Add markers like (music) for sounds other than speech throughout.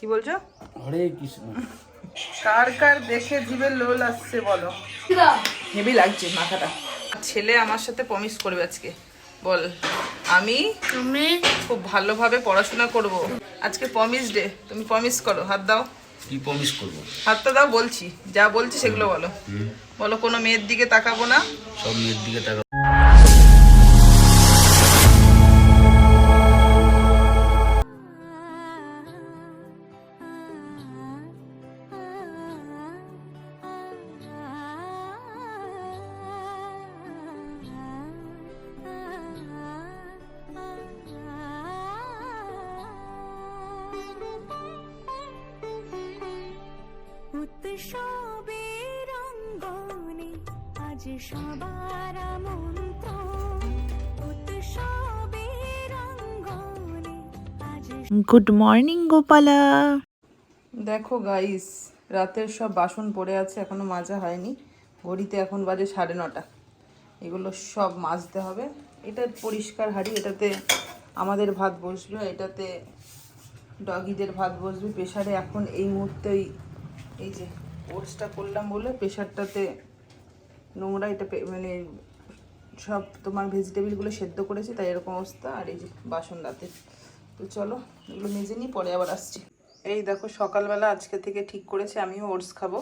কি বলছো? হরে কৃষ্ণ। কার কার দেখে জিভে লোল আসছে বলো? হেভি লাগছে মাথাটা। ছেলে আমার সাথে প্রমিস করবে আজকে। বল আমি তুমি? খুব ভালোভাবে পড়াশোনা করব। আজকে প্রমিস ডে তুমি প্রমিস করো হাত দাও। কি প্রমিস করব? হাতটা দাও বলছি। যা বলছি সেগুলো বলো। বলো কোনো মেয়ের দিকে তাকাবো না? সব মেয়ের দিকে টাকা রঙ্গনে আজ সবার রঙ্গনে আজ গুড মর্নিং গোপালা দেখো গাইস রাতের সব বাসন পড়ে আছে এখনও মাজা হয়নি। ঘড়িতে এখন বাজে সাড়ে নটা। এগুলো সব মাজতে হবে। এটা পরিষ্কার হাঁড়ি এটাতে আমাদের ভাত বসবে এটাতে ডগিদের ভাত বসবে। প্রেশারে এখন এই মুহূর্তে ওই এই যে ওটসটা করলাম বলে প্রেশারটাতে নোংরা এটা মানে সব তোমার ভেজিটেবিলগুলো সেদ্ধ করেছি, তাই এরকম অবস্থা। আর এই যে বাসন রাতে তো চলো, এগুলো মেজে নিই, পরে আবার আসছি। এই দেখো, সকালবেলা আজকে থেকে ঠিক করেছি, আমিও ওটস খাব।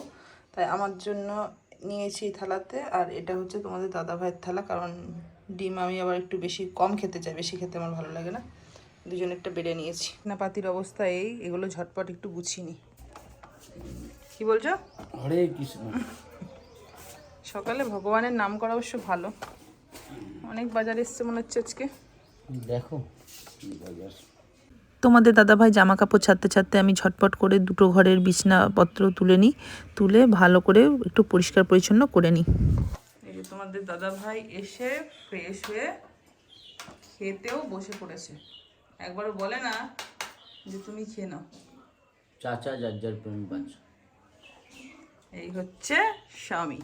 তাই আমার জন্য নিয়েছি থালাতে। আর এটা হচ্ছে তোমাদের দাদা ভাইয়ের থালা, কারণ ডিম আমি আবার একটু বেশি কম খেতে চাই, বেশি খেতে আমার ভালো লাগে না। দুজনে একটা বেড়ে নিয়েছি। না, পাতির অবস্থা এই, এগুলো ঝটপট একটু গুছিয়ে নিই। কি বলছো? হরে কৃষ্ণ। সকালে ভগবানের নাম করা অবশ্য ভালো। অনেক বাজার এসছে মনে হচ্ছে আজকে। দেখো। বাজার তোমাদের দাদাভাই জামা কাপড় ছাড়তে ছাড়তে আমি ঝটপট করে দুটো ঘরের বিছনাপত্র তুলে নিই তুলে ভালো করে একটু পরিষ্কার পরিচ্ছন্ন করে নিই। এই যে তোমাদের দাদা ভাই এসে ফ্রেশ হয়ে খেতেও বসে পড়েছে। একবারও বলে না যে তুমি খেয়ে নাও। চাচা যার যার প্রেম বাচ্চা এই হচ্ছে স্বামী।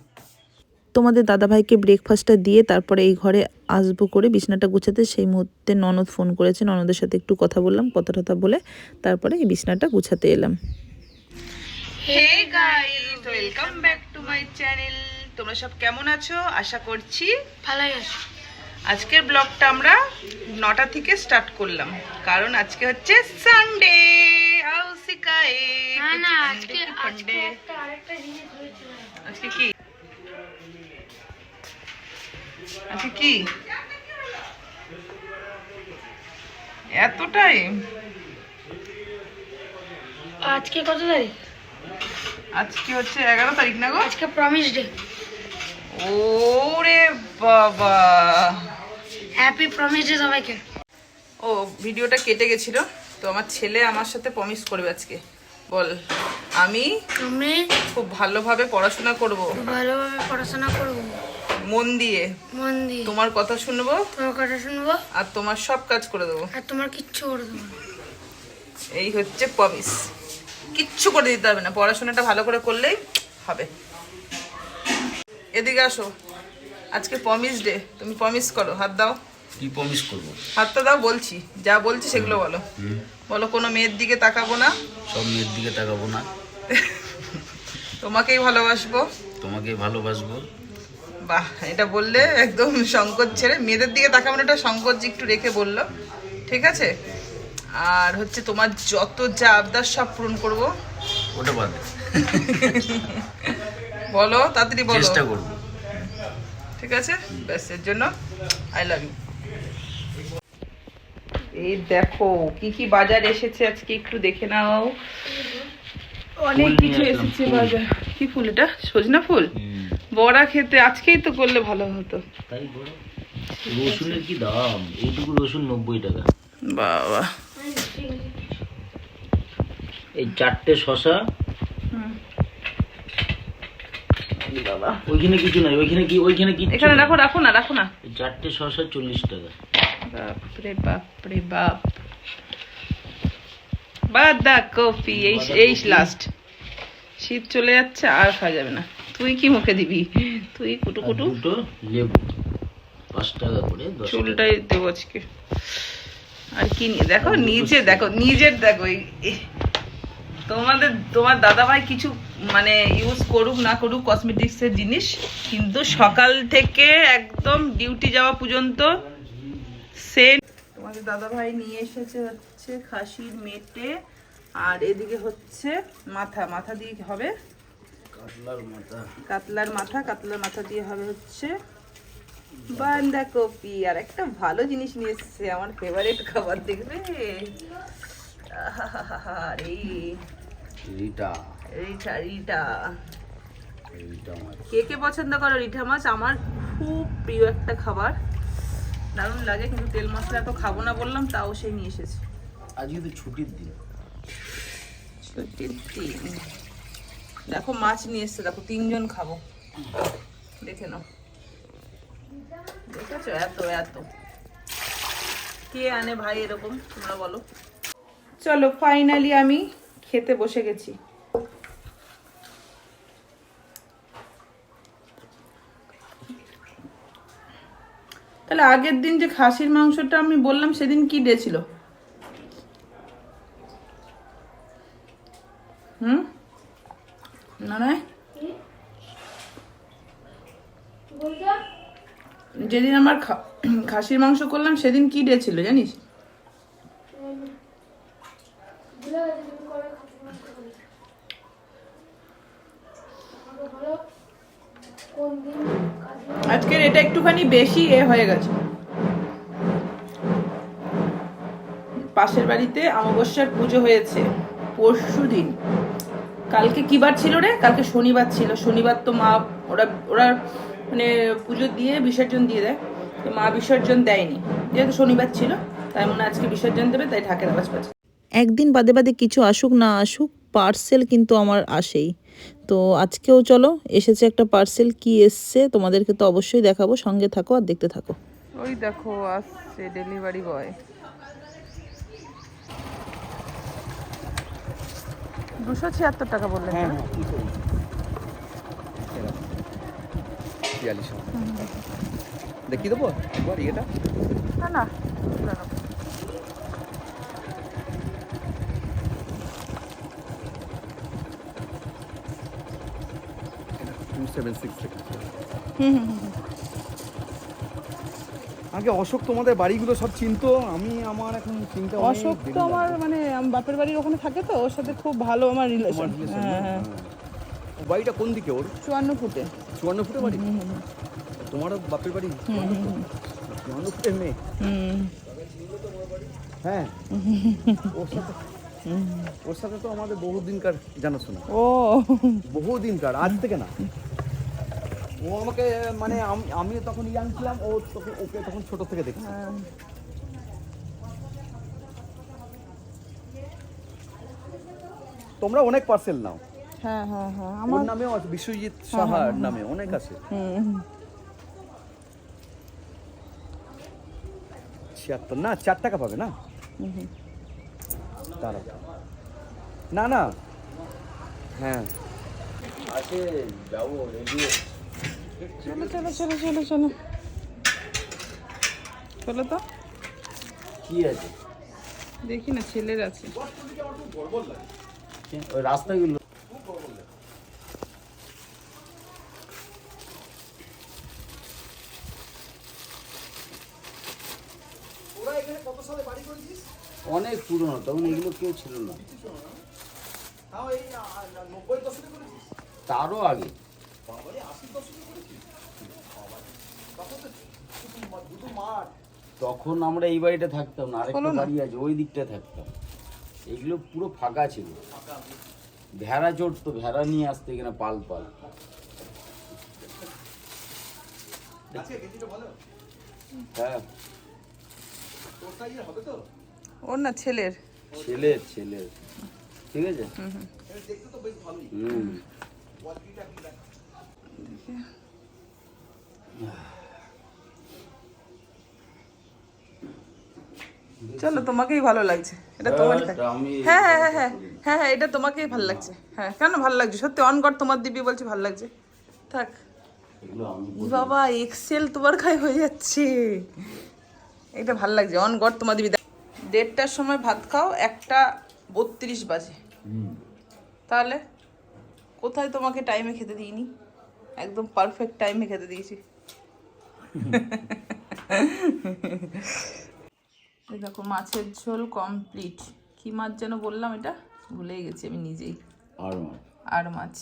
তোমাদের দাদাভাইকে ব্রেকফাস্টটা দিয়ে তারপরে এই ঘরে আসব করে বিছনাটা গুছাতে। সেই মুহূর্তে ননদ ফোন করেছে ননদের সাথে একটু কথা বললাম কথা টথা বলে তারপরে এই বিছনাটা গুছাতে এলাম। Hey guys welcome back to my channel তোমরা সব কেমন আছো? আশা করছি ভালোই আছে। আজকের ব্লগটা আমরা নটা থেকে স্টার্ট করলাম। কারণ আজকে হচ্ছে সানডে আজকে কি? আজকে কি? এত টাইম আজকে কত তারিখ? আজকে হচ্ছে এগারো তারিখ না গো? আজকে প্রমিস ডে ওরে বাবা। হ্যাপি প্রমিস ডে সবাইকে। ও ভিডিওটা কেটে গেছিল তো আমার ছেলে আমার সাথে প্রমিস করবে আজকে। বল আমি তুমি খুব ভালোভাবে পড়াশোনা করব। ভালোভাবে পড়াশোনা করব। মন দিয়ে। মন দিয়ে। তোমার কথা শুনব? তোমার কথা শুনব? আর তোমার সব কাজ করে দেবো। আর তোমার কিচ্ছু করে দেবো এই হচ্ছে প্রমিস কিচ্ছু করে দিতে হবে না। পড়াশোনাটা ভালো করে করলেই হবে। এদিকে আসো। আজকে প্রমিস ডে তুমি প্রমিস করো হাত দাও। কি প্রমিস করব? হাতটা দাও বলছি যা বলছি সেগুলো বলো। বলো কোনো মেয়ের দিকে তাকাবো না? সব মেয়ের দিকে তাকাবো না। (laughs) তোমাকেই ভালোবাসবো। তোমাকেই ভালোবাসবো। বাহ এটা বললে একদম সংকোচ ছেড়ে মেয়েদের দিকে তাকাবো না এটা সংকোচ একটু রেখে বলল। ঠিক আছে? আর হচ্ছে তোমার যত যা আবদার সব পূরণ করব। ওটা বাদে (laughs) বলো তাড়াতাড়ি বলো। চেষ্টা করব। ঠিক আছে? ব্যাস এর জন্য আই লাভ ইউ এই দেখো কি কি বাজার এসেছে আজকে একটু দেখে নাও। অনেক কিছু এসেছে বাজার। কি ফুল এটা? সজনা ফুল? বড়া খেতে আজকেই তো করলে ভালো হতো। তাই রসুনের কি দাম? এইটুকু রসুন নব্বই টাকা। বাবা। এই চারটে শশা হুম। বাবা ওইখানে কিছু নাই ওইখানে কি ওইখানে কি এখানে রাখো রাখো না রাখো না। এই চারটে শশা চল্লিশ টাকা। বাপরে বাপরে বাপ। বাদা কফি এই এই লাস্ট শীত চলে যাচ্ছে আর খাওয়া যাবে না। তুই কি মুখে দিবি? তুই কুটু কুটু? লেবু। পাঁচ টাকা করে চুলটাই দেবো আজকে। আর কি দেখো নিজে দেখো নিজের দেখো তোমাদের তোমার দাদাভাই কিছু মানে ইউজ করুক না করুক কসমেটিক্সের জিনিস কিন্তু সকাল থেকে একদম ডিউটি যাওয়া পর্যন্ত সে তোমাদের দাদাভাই নিয়ে এসেছে হচ্ছে খাসির মেটে আর এদিকে হচ্ছে মাথা মাথা দিয়ে হবে? কাতলার মাথা। কাতলার মাথা কাতলার মাথা দিয়ে হবে হচ্ছে বাঁধাকপি। আর একটা ভালো জিনিস নিয়ে এসেছে আমার ফেভারিট খাবার দেখবে? আহাহাহা, রে রিটা রিটা মাছ কে কে পছন্দ করো রিঠা মাছ আমার খুব প্রিয় একটা খাবার দারুণ লাগে কিন্তু তেল মশলা তো খাব না বললাম তাও সে নিয়ে এসেছে আজকে তো ছুটির দিন ছুটির দিন। দেখো মাছ নিয়ে এসছে দেখো তিনজন খাব দেখে নাও দেখেছ এত এত কে আনে ভাই এরকম তোমরা বলো চলো ফাইনালি আমি খেতে বসে গেছি। তাহলে আগের দিন যে খাসির মাংসটা আমি বললাম সেদিন কি ডে ছিল? হুম? না নয় যেদিন আমার খাসির মাংস করলাম সেদিন কি ডে ছিল জানিস? আজকের এটা একটুখানি বেশি এ হয়ে গেছে। পাশের বাড়িতে অমাবস্যার পুজো হয়েছে, পরশু দিন। কালকে কি বার ছিল রে? কালকে শনিবার ছিল। শনিবার তো মা, ওরা ওরা মানে পুজো দিয়ে বিসর্জন দিয়ে দেয়। তো মা বিসর্জন দেয়নি। যেহেতু শনিবার ছিল, তাই মনে আজকে বিসর্জন দেবে, তাই ঢাকের আওয়াজ পাচ্ছে। একদিন বাদে বাদে কিছু আসুক না আসুক পার্সেল কিন্তু আমার আসেই। তো আজকেও চলো এসেছে একটা পার্সেল কি এসছে তোমাদেরকে তো অবশ্যই দেখাবো সঙ্গে থাকো আর দেখতে থাকো। ওই দেখো আসছে ডেলিভারি বয় দুশো ছিয়াত্তর টাকা বললেন হ্যাঁ? হ্যাঁ দেখিয়ে দেবো? একবার ইয়েটা। না না তুলে নাও। টু সেভেন সিক্স থেকে। (laughs) আগে অশোক তোমাদের বাড়িগুলো সব চিনতো আমি আমার এখন চিন্তা অশোক তো আমার মানে বাপের বাড়ির ওখানে থাকে তো ওর সাথে খুব ভালো আমার রিলেশন হ্যাঁ? হ্যাঁ। ও বাড়িটা কোন দিকে ওর? চুয়ান্ন ফুটে। চুয়ান্ন ফুটে বাড়ি? তোমারও বাপের বাড়ি চুয়ান্ন ফুট? মেয়ে? হ্যাঁ। (laughs) ওর সাথে ওর সাথে তো আমাদের বহুদিনকার জানাশোনা ও। বহুদিনকার আজ থেকে না? ও আমাকে মানে আম- আমি তখন ইয়াং ছিলাম ও তোকে ওকে তখন ছোট থেকে দেখি হ্যাঁ। তোমরা অনেক পার্সেল নাও। হ্যাঁ হ্যাঁ হ্যাঁ ওর আমার নামেও আছে বিশ্বজিৎ সাহার নামে অনেক আছে। ছিয়াত্তর না চার টাকা পাবে না? দাঁড়াও। না না। হ্যাঁ। আছে যাব রেডি চলো চলো চলো চলো চলো। চলো তো। কি আছে? দেখি না ছেলের আছে। ওই রাস্তাগুলো। অনেক পুরনো তখন এগুলো কেউ ছিল না। তারও আগে। তখন আমরা এই বাড়িটা থাকতাম না আরেকটা বাড়ি আছে ওই দিকটা থাকতাম। এগুলো পুরো ফাঁকা ছিল। ভেড়া চড়তো ভেড়া নিয়ে আসতে এখানে পাল পাল। হ্যাঁ। ওর না ছেলের। ছেলের ছেলের। ঠিক আছে? হুম চলো তোমাকেই ভালো লাগছে। এটা তোমার হ্যাঁ হ্যাঁ হ্যাঁ হ্যাঁ হ্যাঁ হ্যাঁ এটা তোমাকেই ভালো লাগছে। হ্যাঁ কেন ভালো লাগছে? সত্যি অন কর তোমার দিবি বলছে ভালো লাগছে। থাক। বাবা এক্সেল তোমার খাই হয়ে যাচ্ছে। এটা ভালো লাগছে। অন কর তোমার দিবি দেড়টার সময় ভাত খাও একটা বত্রিশ বাজে। তাহলে কোথায় তোমাকে টাইমে খেতে দিইনি? একদম পারফেক্ট টাইমে খেতে দিয়েছি। (laughs) এই দেখো মাছের ঝোল কমপ্লিট কি মাছ যেন বললাম এটা? ভুলেই গেছি আমি নিজেই। আর আর মাছ।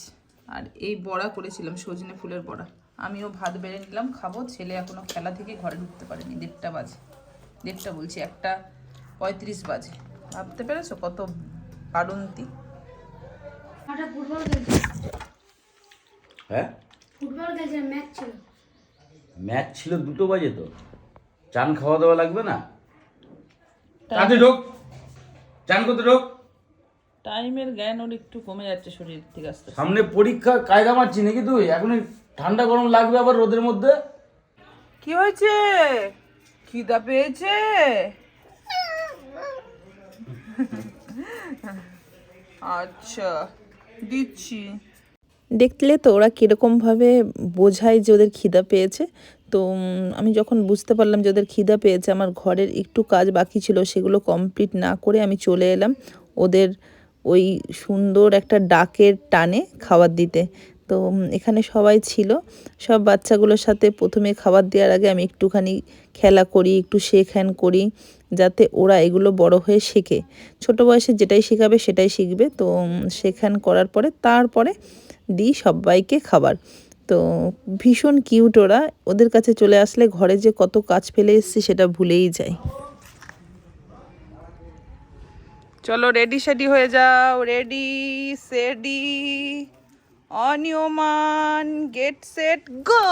আর এই বড়া করেছিলাম সজনে ফুলের বড়া। আমিও ভাত বেড়ে নিলাম খাব। ছেলে এখনও খেলা থেকে ঘরে ঢুকতে পারেনি দেড়টা বাজে। দেড়টা বলছি একটা পঁয়ত্রিশ বাজে। ভাবতে পেরেছ কত বাড়ন্তি হ্যাঁ? ফুটবল ম্যাচ ছিল। ম্যাচ ছিল দুটো বাজে তো। চান খাওয়া দাওয়া লাগবে না? তাতে ঢোক। চান করতে ঢোক। টাইমের জ্ঞান ওর একটু কমে যাচ্ছে শরীর থেকে আস্তে। সামনে পরীক্ষা কায়দা মারছি নাকি তুই? এখন ঠান্ডা গরম লাগবে আবার রোদের মধ্যে? কি হয়েছে? খিদা পেয়েছে? আচ্ছা দিচ্ছি। দেখলে তো ওরা কীরকমভাবে বোঝায় যে ওদের খিদা পেয়েছে। তো আমি যখন বুঝতে পারলাম যে ওদের খিদা পেয়েছে আমার ঘরের একটু কাজ বাকি ছিল সেগুলো কমপ্লিট না করে আমি চলে এলাম ওদের ওই সুন্দর একটা ডাকের টানে খাবার দিতে। তো এখানে সবাই ছিল সব বাচ্চাগুলোর সাথে প্রথমে খাবার দেওয়ার আগে আমি একটুখানি খেলা করি একটু শেখ শেখান করি যাতে ওরা এগুলো বড় হয়ে শেখে। ছোট বয়সে যেটাই শেখাবে সেটাই শিখবে। তো উম, শেখান করার পরে তারপরে দিই সবাইকে খাবার। তো ভীষণ কিউট ওরা। ওদের কাছে চলে আসলে ঘরে যে কত কাজ ফেলে এসেছি সেটা ভুলেই যাই। চলো রেডি সেডি হয়ে যাও। রেডি সেডি অনিয়মান গেট সেট গো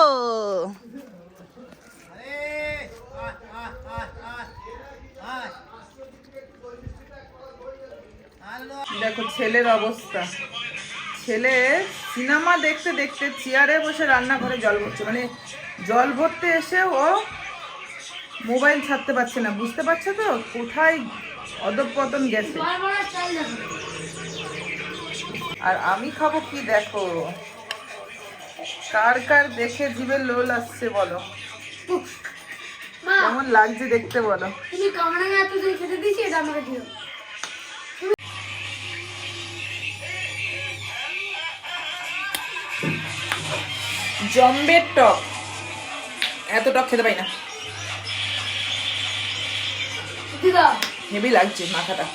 দেখো, ছেলের অবস্থা। ছেলে সিনেমা দেখতে দেখতে চেয়ারে বসে রান্নাঘরে জল ভরছে। মানে জল ভরতে এসে ও মোবাইল ছাড়তে পারছে না। বুঝতে পারছ তো? কোথায় অধপতন গেছে? আর আমি খাব কি দেখো? কার কার দেখে জিভে লোল আসছে বলো। কেমন লাগছে দেখতে বলো। তুমি কামড়া না এত খেতে দিয়েছি? এটা আমাকে দিও। জম্বের টক। এত টক খেতে পাই না। হেভি লাগছে মাথাটা।